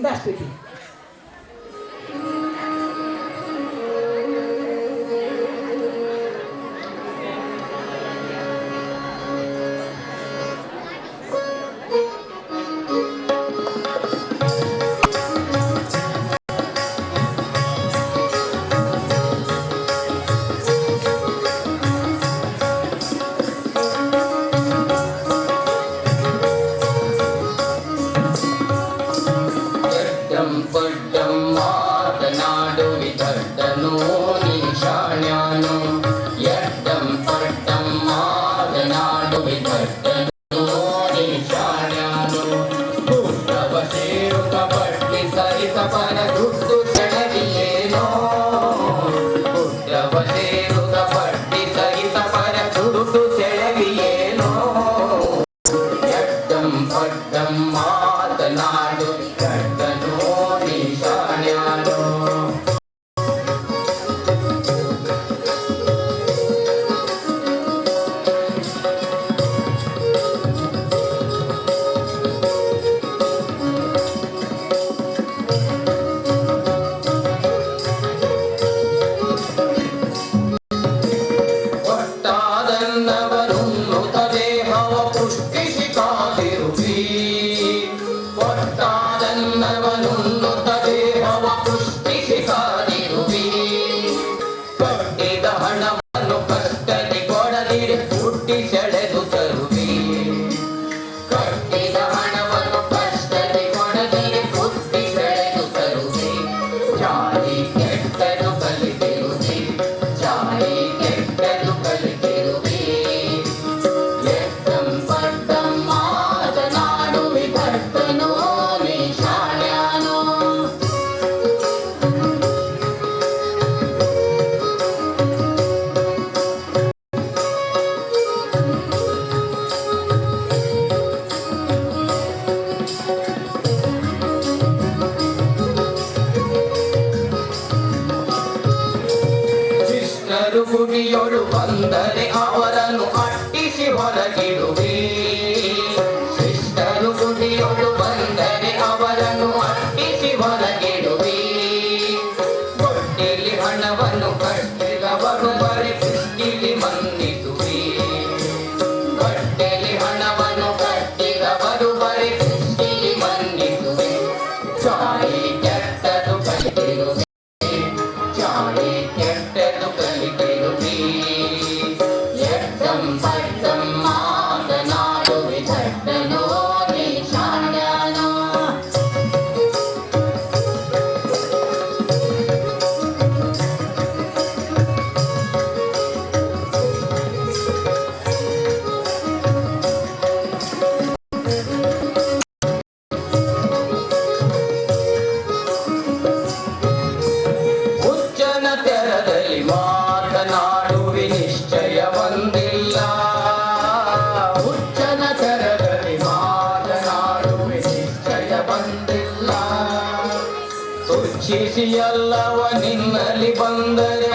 ainda aqui. dum ba. real fast. बंदर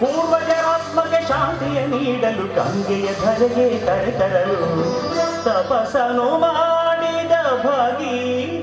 ಪೂರ್ವಜರಾತ್ಮಗೆ ಶಾಂತಿಯ ನೀಡಲು ಗಂಗೆಯ ಧರೆಗೆ ಕರೆತರಲು ತಪಸನು ಮಾಡಿದ ಭಗೀರಥ